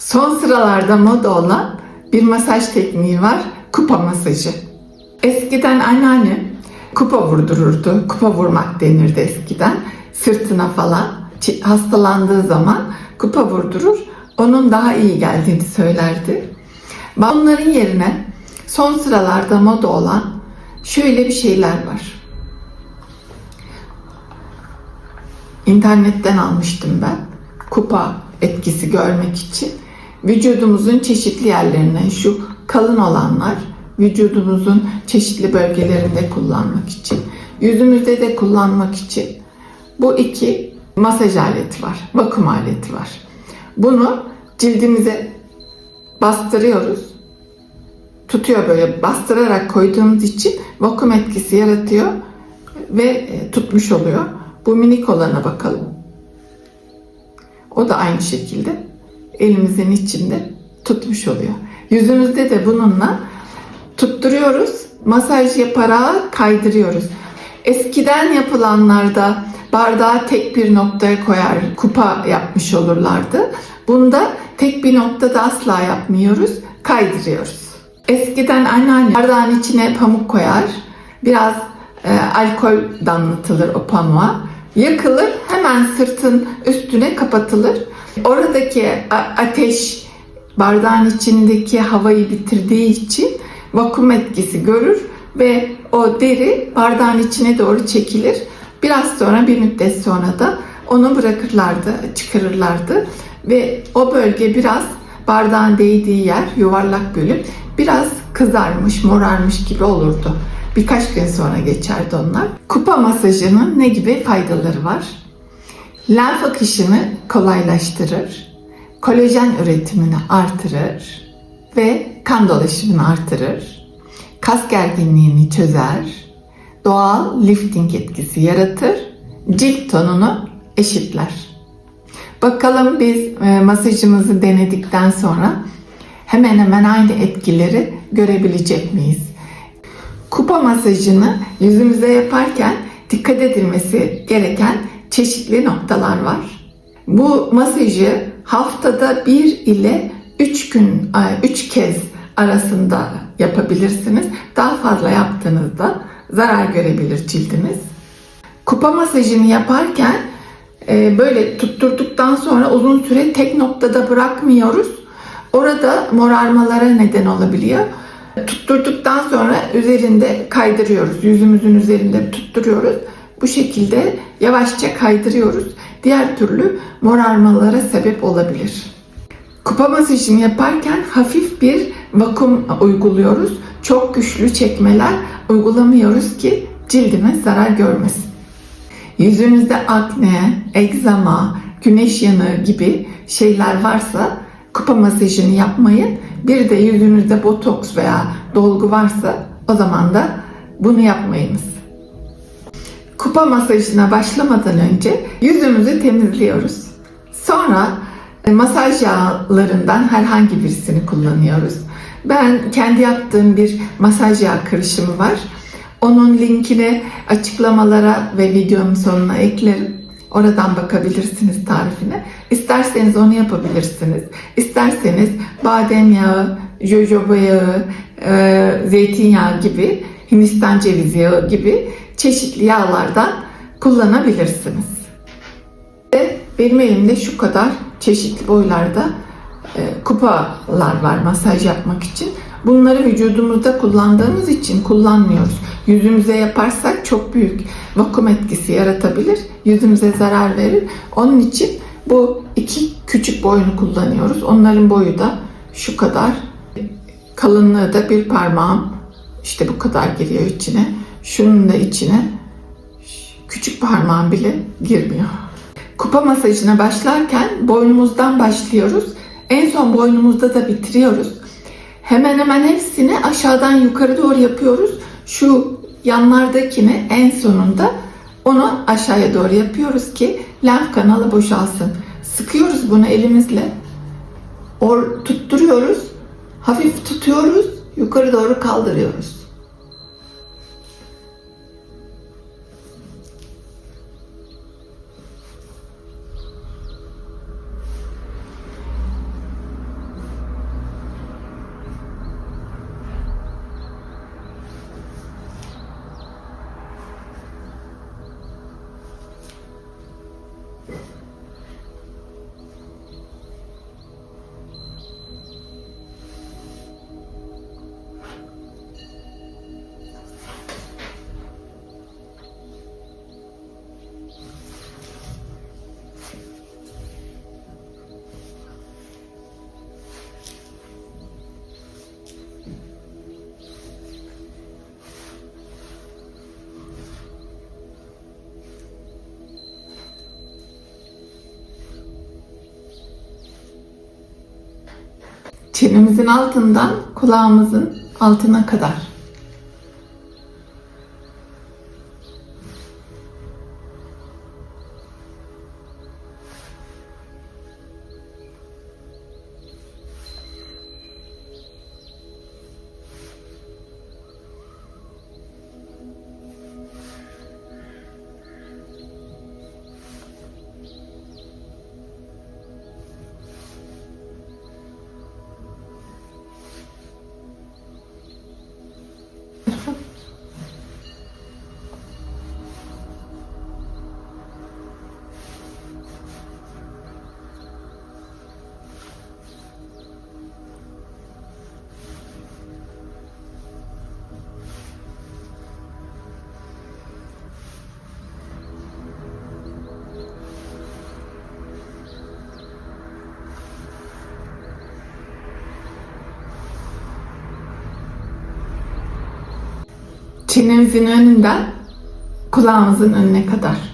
Son sıralarda moda olan bir masaj tekniği var. Kupa masajı. Eskiden anneannem kupa vurdururdu. Kupa vurmak denirdi eskiden. Sırtına falan hastalandığı zaman kupa vurdurur. Onun daha iyi geldiğini söylerdi. Bunların yerine son sıralarda moda olan şöyle bir şeyler var. İnternetten almıştım ben. Kupa etkisi görmek için. Vücudumuzun çeşitli yerlerine şu kalın olanlar vücudumuzun çeşitli bölgelerinde kullanmak için, yüzümüzde de kullanmak için bu iki masaj aleti var, vakum aleti var. Bunu cildimize bastırıyoruz. Tutuyor böyle bastırarak koyduğumuz için vakum etkisi yaratıyor ve e, tutmuş oluyor. Bu minik olana bakalım. O da aynı şekilde elimizin içinde tutmuş oluyor. Yüzümüzde de bununla tutturuyoruz. Masaj yaparak kaydırıyoruz. Eskiden yapılanlarda bardağı tek bir noktaya koyar, kupa yapmış olurlardı. Bunda tek bir noktada asla yapmıyoruz, kaydırıyoruz. Eskiden anneanne bardağın içine pamuk koyar, biraz e, alkol damlatılır o pamuğa, yakılır, hemen sırtın üstüne kapatılır. Oradaki ateş bardağın içindeki havayı bitirdiği için vakum etkisi görür ve o deri bardağın içine doğru çekilir. Biraz sonra bir müddet sonra da onu bırakırlardı, çıkarırlardı ve o bölge biraz bardağın değdiği yer yuvarlak bölüm biraz kızarmış, morarmış gibi olurdu. Birkaç gün sonra geçerdi onlar. Kupa masajının ne gibi faydaları var? Lenf akışını kolaylaştırır, kolajen üretimini artırır ve kan dolaşımını artırır, kas gerginliğini çözer, doğal lifting etkisi yaratır, cilt tonunu eşitler. Bakalım biz e, masajımızı denedikten sonra hemen hemen aynı etkileri görebilecek miyiz? Kupa masajını yüzümüze yaparken dikkat edilmesi gereken çeşitli noktalar var. Bu masajı haftada bir ile üç gün, üç kez arasında yapabilirsiniz. Daha fazla yaptığınızda zarar görebilir cildiniz. Kupa masajını yaparken e, böyle tutturduktan sonra uzun süre tek noktada bırakmıyoruz. Orada morarmalara neden olabiliyor. Tutturduktan sonra üzerinde kaydırıyoruz. Yüzümüzün üzerinde tutturuyoruz. Bu şekilde yavaşça kaydırıyoruz. Diğer türlü morarmalara sebep olabilir. Kupa masajını yaparken hafif bir vakum uyguluyoruz. Çok güçlü çekmeler uygulamıyoruz ki cildimiz zarar görmesin. Yüzünüzde akne, egzama, güneş yanığı gibi şeyler varsa kupa masajını yapmayın. Bir de yüzünüzde botoks veya dolgu varsa o zaman da bunu yapmayınız. Kupa masajına başlamadan önce yüzümüzü temizliyoruz. Sonra e, masaj yağlarından herhangi birisini kullanıyoruz. Ben kendi yaptığım bir masaj yağı karışımı var. Onun linkini açıklamalara ve videonun sonuna eklerim. Oradan bakabilirsiniz tarifine. İsterseniz onu yapabilirsiniz. İsterseniz badem yağı, jojoba yağı, e, zeytinyağı gibi, Hindistan cevizi yağı gibi çeşitli yağlardan kullanabilirsiniz. Ve benim elimde şu kadar çeşitli boylarda e, kupalar var masaj yapmak için. Bunları vücudumuzda kullandığımız için kullanmıyoruz. Yüzümüze yaparsak çok büyük vakum etkisi yaratabilir. Yüzümüze zarar verir. Onun için bu iki küçük boyunu kullanıyoruz. Onların boyu da şu kadar. Kalınlığı da bir parmağım. İşte bu kadar giriyor içine. Şunun da içine küçük parmağım bile girmiyor. Kupa masajına başlarken boynumuzdan başlıyoruz. En son boynumuzda da bitiriyoruz. Hemen hemen hepsini aşağıdan yukarı doğru yapıyoruz. Şu yanlardakini en sonunda onu aşağıya doğru yapıyoruz ki lenf kanalı boşalsın. Sıkıyoruz bunu elimizle. Or tutturuyoruz. Hafif tutuyoruz. Yukarı doğru kaldırıyoruz. Çenemizin altından kulağımızın altına kadar. Çenemizin önünden kulağımızın önüne kadar.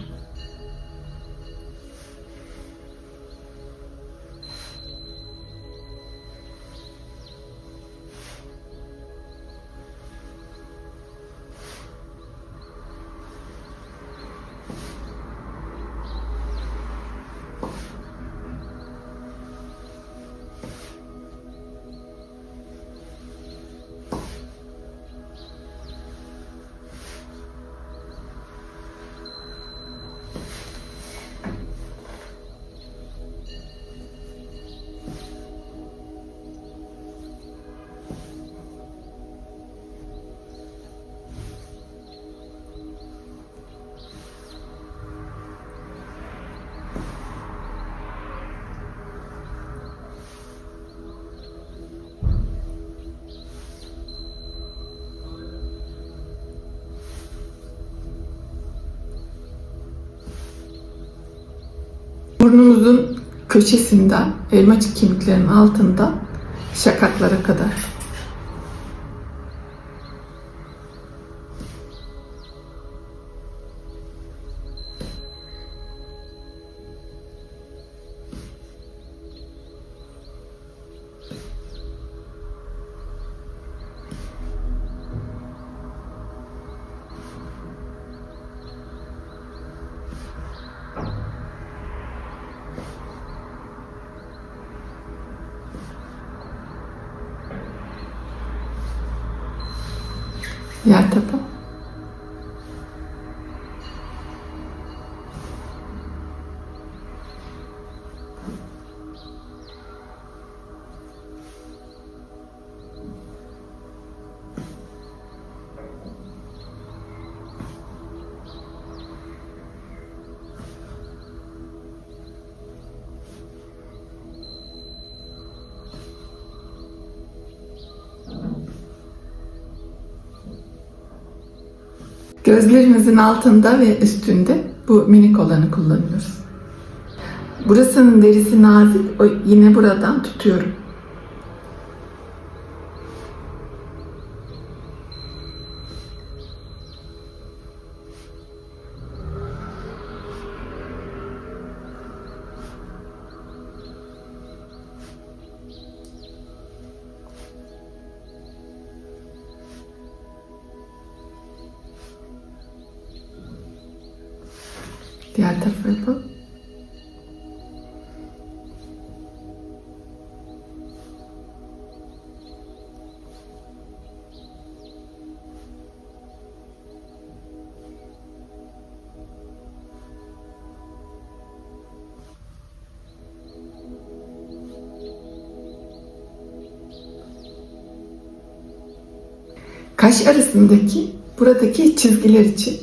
Burnumuzun köşesinden, elmacık kemiklerin altında şakaklara kadar. Yer tapu. Gözlerimizin altında ve üstünde bu minik olanı kullanıyoruz. Burasının derisi nazik, yine buradan tutuyorum. Kaş arasındaki buradaki çizgiler için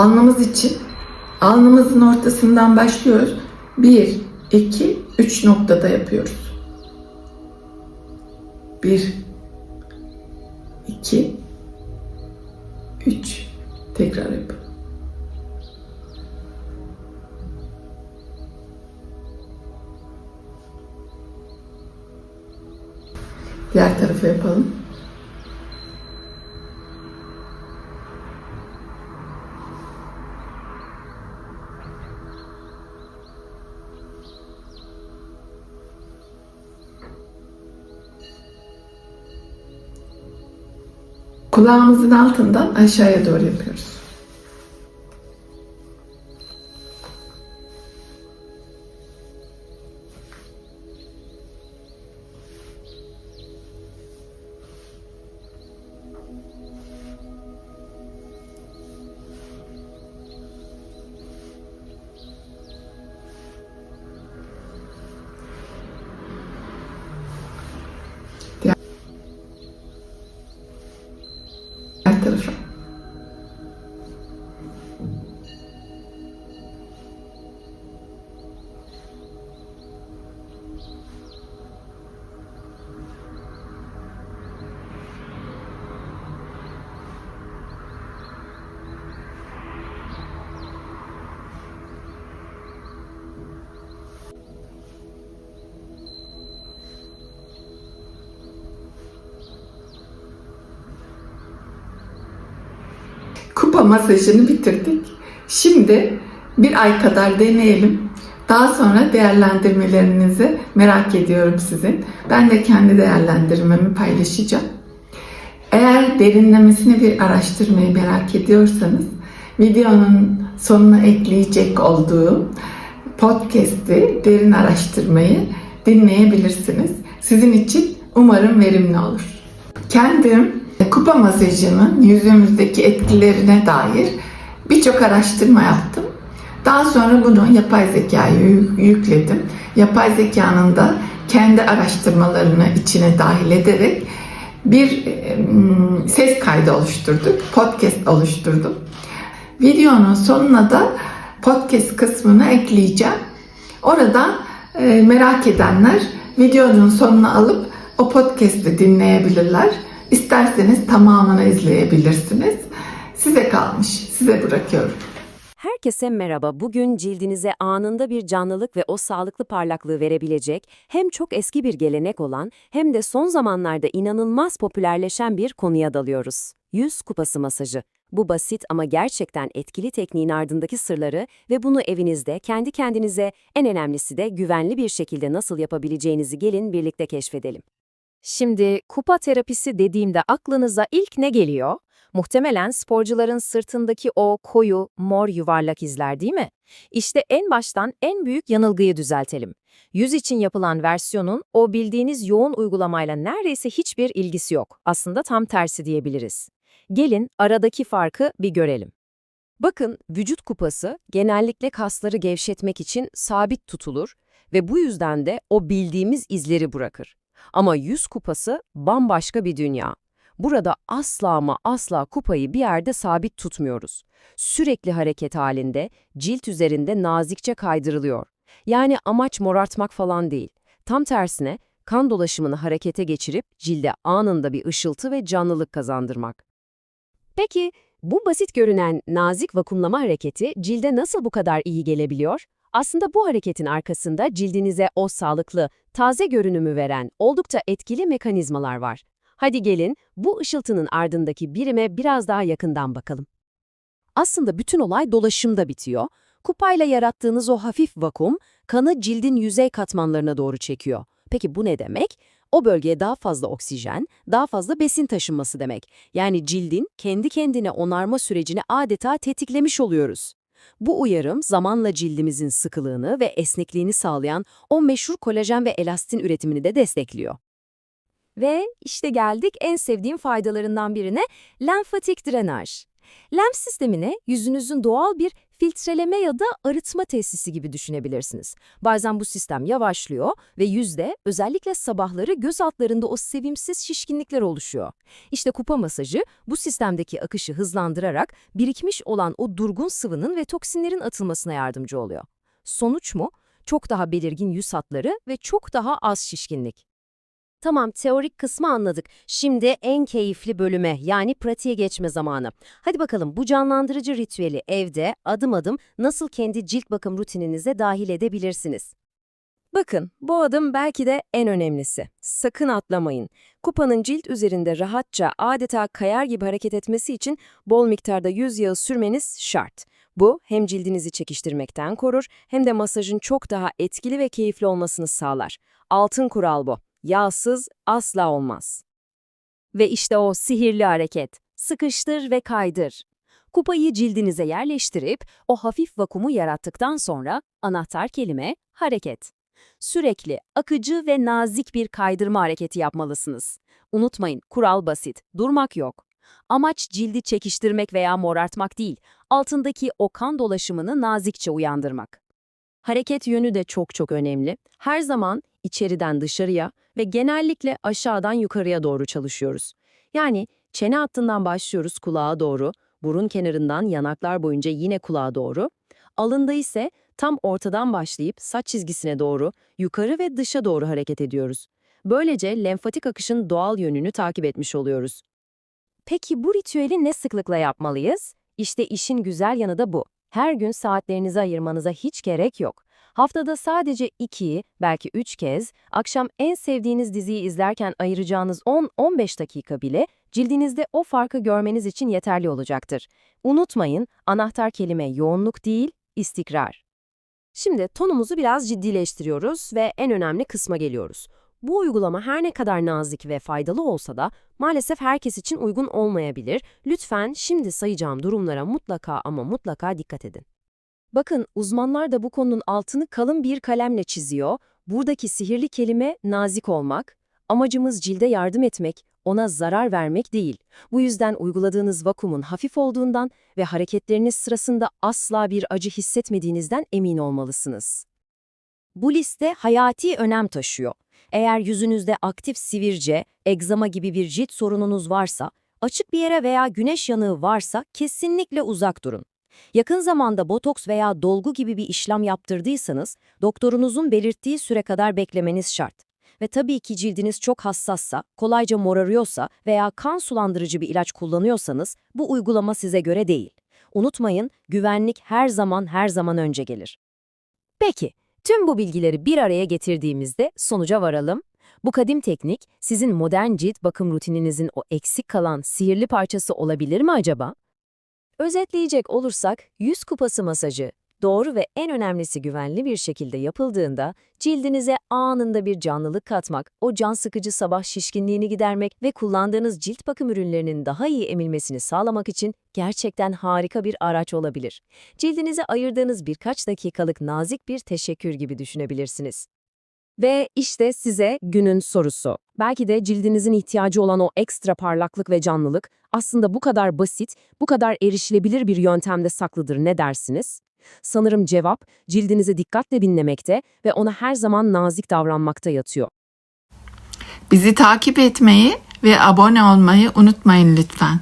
Alnımız için alnımızın ortasından başlıyoruz. 1, 2, 3 noktada yapıyoruz. 1, 2, 3. Tekrar yapalım. Diğer tarafa yapalım. Kulağımızın altından aşağıya doğru yapıyoruz. Kupa masajını bitirdik. Şimdi bir ay kadar deneyelim. Daha sonra değerlendirmelerinizi merak ediyorum sizin. Ben de kendi değerlendirmemi paylaşacağım. Eğer derinlemesine bir araştırmayı merak ediyorsanız videonun sonuna ekleyecek olduğum podcast'i derin araştırmayı dinleyebilirsiniz. Sizin için umarım verimli olur. Kendim kupa masajının yüzümüzdeki etkilerine dair birçok araştırma yaptım. Daha sonra bunu yapay zekaya yü- yükledim. Yapay zekanın da kendi araştırmalarını içine dahil ederek bir e, m, ses kaydı oluşturduk. Podcast oluşturdum. Videonun sonuna da podcast kısmını ekleyeceğim. Orada e, merak edenler videonun sonuna alıp o podcast'i dinleyebilirler. İsterseniz tamamını izleyebilirsiniz. Size kalmış. Size bırakıyorum. Herkese merhaba. Bugün cildinize anında bir canlılık ve o sağlıklı parlaklığı verebilecek hem çok eski bir gelenek olan hem de son zamanlarda inanılmaz popülerleşen bir konuya dalıyoruz. Yüz kupası masajı. Bu basit ama gerçekten etkili tekniğin ardındaki sırları ve bunu evinizde kendi kendinize en önemlisi de güvenli bir şekilde nasıl yapabileceğinizi gelin birlikte keşfedelim. Şimdi kupa terapisi dediğimde aklınıza ilk ne geliyor? Muhtemelen sporcuların sırtındaki o koyu, mor yuvarlak izler değil mi? İşte en baştan en büyük yanılgıyı düzeltelim. Yüz için yapılan versiyonun o bildiğiniz yoğun uygulamayla neredeyse hiçbir ilgisi yok. Aslında tam tersi diyebiliriz. Gelin aradaki farkı bir görelim. Bakın vücut kupası genellikle kasları gevşetmek için sabit tutulur ve bu yüzden de o bildiğimiz izleri bırakır. Ama yüz kupası bambaşka bir dünya. Burada asla ama asla kupayı bir yerde sabit tutmuyoruz. Sürekli hareket halinde, cilt üzerinde nazikçe kaydırılıyor. Yani amaç morartmak falan değil. Tam tersine kan dolaşımını harekete geçirip cilde anında bir ışıltı ve canlılık kazandırmak. Peki bu basit görünen nazik vakumlama hareketi cilde nasıl bu kadar iyi gelebiliyor? Aslında bu hareketin arkasında cildinize o sağlıklı, taze görünümü veren oldukça etkili mekanizmalar var. Hadi gelin bu ışıltının ardındaki birime biraz daha yakından bakalım. Aslında bütün olay dolaşımda bitiyor. Kupayla yarattığınız o hafif vakum kanı cildin yüzey katmanlarına doğru çekiyor. Peki bu ne demek? O bölgeye daha fazla oksijen, daha fazla besin taşınması demek. Yani cildin kendi kendine onarma sürecini adeta tetiklemiş oluyoruz. Bu uyarım zamanla cildimizin sıkılığını ve esnekliğini sağlayan o meşhur kolajen ve elastin üretimini de destekliyor. Ve işte geldik en sevdiğim faydalarından birine, lenfatik drenaj. Lenf sistemini yüzünüzün doğal bir filtreleme ya da arıtma tesisi gibi düşünebilirsiniz. Bazen bu sistem yavaşlıyor ve yüzde özellikle sabahları göz altlarında o sevimsiz şişkinlikler oluşuyor. İşte kupa masajı bu sistemdeki akışı hızlandırarak birikmiş olan o durgun sıvının ve toksinlerin atılmasına yardımcı oluyor. Sonuç mu? çok daha belirgin yüz hatları ve çok daha az şişkinlik. Tamam, teorik kısmı anladık. Şimdi en keyifli bölüme yani pratiğe geçme zamanı. Hadi bakalım bu canlandırıcı ritüeli evde adım adım nasıl kendi cilt bakım rutininize dahil edebilirsiniz? Bakın, bu adım belki de en önemlisi. Sakın atlamayın. Kupanın cilt üzerinde rahatça adeta kayar gibi hareket etmesi için bol miktarda yüz yağı sürmeniz şart. Bu hem cildinizi çekiştirmekten korur hem de masajın çok daha etkili ve keyifli olmasını sağlar. Altın kural bu. Yağsız asla olmaz. Ve işte o sihirli hareket. Sıkıştır ve kaydır. Kupayı cildinize yerleştirip o hafif vakumu yarattıktan sonra anahtar kelime hareket. Sürekli akıcı ve nazik bir kaydırma hareketi yapmalısınız. Unutmayın, kural basit, durmak yok. Amaç cildi çekiştirmek veya morartmak değil, altındaki o kan dolaşımını nazikçe uyandırmak. Hareket yönü de çok çok önemli. Her zaman içeriden dışarıya ve genellikle aşağıdan yukarıya doğru çalışıyoruz. Yani çene hattından başlıyoruz kulağa doğru, burun kenarından yanaklar boyunca yine kulağa doğru. Alında ise tam ortadan başlayıp saç çizgisine doğru, yukarı ve dışa doğru hareket ediyoruz. Böylece lenfatik akışın doğal yönünü takip etmiş oluyoruz. Peki bu ritüeli ne sıklıkla yapmalıyız? İşte işin güzel yanı da bu. Her gün saatlerinizi ayırmanıza hiç gerek yok. Haftada sadece 2, belki 3 kez, akşam en sevdiğiniz diziyi izlerken ayıracağınız 10-15 dakika bile cildinizde o farkı görmeniz için yeterli olacaktır. Unutmayın, anahtar kelime yoğunluk değil, istikrar. Şimdi tonumuzu biraz ciddileştiriyoruz ve en önemli kısma geliyoruz. Bu uygulama her ne kadar nazik ve faydalı olsa da maalesef herkes için uygun olmayabilir. Lütfen şimdi sayacağım durumlara mutlaka ama mutlaka dikkat edin. Bakın uzmanlar da bu konunun altını kalın bir kalemle çiziyor. Buradaki sihirli kelime nazik olmak. Amacımız cilde yardım etmek, ona zarar vermek değil. Bu yüzden uyguladığınız vakumun hafif olduğundan ve hareketleriniz sırasında asla bir acı hissetmediğinizden emin olmalısınız. Bu liste hayati önem taşıyor. Eğer yüzünüzde aktif sivirce, egzama gibi bir cilt sorununuz varsa, açık bir yere veya güneş yanığı varsa kesinlikle uzak durun. Yakın zamanda botoks veya dolgu gibi bir işlem yaptırdıysanız, doktorunuzun belirttiği süre kadar beklemeniz şart. Ve tabii ki cildiniz çok hassassa, kolayca morarıyorsa veya kan sulandırıcı bir ilaç kullanıyorsanız bu uygulama size göre değil. Unutmayın, güvenlik her zaman her zaman önce gelir. Peki, tüm bu bilgileri bir araya getirdiğimizde sonuca varalım. Bu kadim teknik sizin modern cilt bakım rutininizin o eksik kalan sihirli parçası olabilir mi acaba? Özetleyecek olursak, yüz kupası masajı doğru ve en önemlisi güvenli bir şekilde yapıldığında cildinize anında bir canlılık katmak, o can sıkıcı sabah şişkinliğini gidermek ve kullandığınız cilt bakım ürünlerinin daha iyi emilmesini sağlamak için gerçekten harika bir araç olabilir. Cildinize ayırdığınız birkaç dakikalık nazik bir teşekkür gibi düşünebilirsiniz. Ve işte size günün sorusu. Belki de cildinizin ihtiyacı olan o ekstra parlaklık ve canlılık aslında bu kadar basit, bu kadar erişilebilir bir yöntemde saklıdır ne dersiniz? Sanırım cevap cildinizi dikkatle dinlemekte ve ona her zaman nazik davranmakta yatıyor. Bizi takip etmeyi ve abone olmayı unutmayın lütfen.